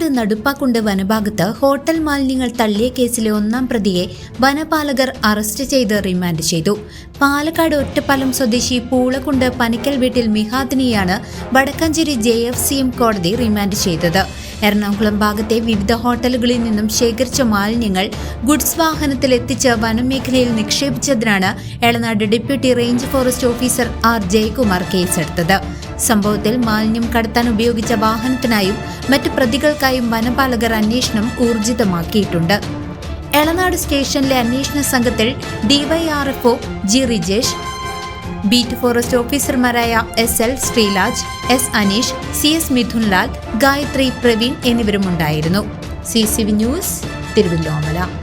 Elanad നടുപ്പാക്കുണ്ട് വനഭാഗത്ത് hotel മാലിന്യങ്ങൾ തള്ളിയ കേസിലെ ഒന്നാം പ്രതിയെ വനപാലകർ അറസ്റ്റ് ചെയ്ത് റിമാൻഡ് ചെയ്തു. പാലക്കാട് ഒറ്റപ്പാലം സ്വദേശി പൂളക്കുണ്ട് പനിക്കൽ വീട്ടിൽ മിഹാദിനെയാണ് വടക്കാഞ്ചേരി ജെ കോടതി റിമാൻഡ് ചെയ്തത്. എറണാകുളം ഭാഗത്തെ വിവിധ ഹോട്ടലുകളിൽ നിന്നും ശേഖരിച്ച മാലിന്യങ്ങൾ ഗുഡ്സ് വാഹനത്തിൽ എത്തിച്ച് വനമേഖലയിൽ നിക്ഷേപിച്ചതിനാണ് Elanad deputy range forest officer R Jayakumar കേസെടുത്തത്. സംഭവത്തിൽ മാലിന്യം കടത്താൻ ഉപയോഗിച്ച വാഹനത്തിനായും മറ്റ് പ്രതികൾക്കായും വനപാലകർ അന്വേഷണം ഊർജിതമാക്കിയിട്ടുണ്ട്. എളനാട് സ്റ്റേഷനിലെ അന്വേഷണ സംഘത്തിൽ DYRFO G Rijesh beat forest ഓഫീസർമാരായ S L Sreelaj S Aneesh C S Mithunlal Gayathri Praveen എന്നിവരുമുണ്ടായിരുന്നു. C C V news Thiruvillwamala.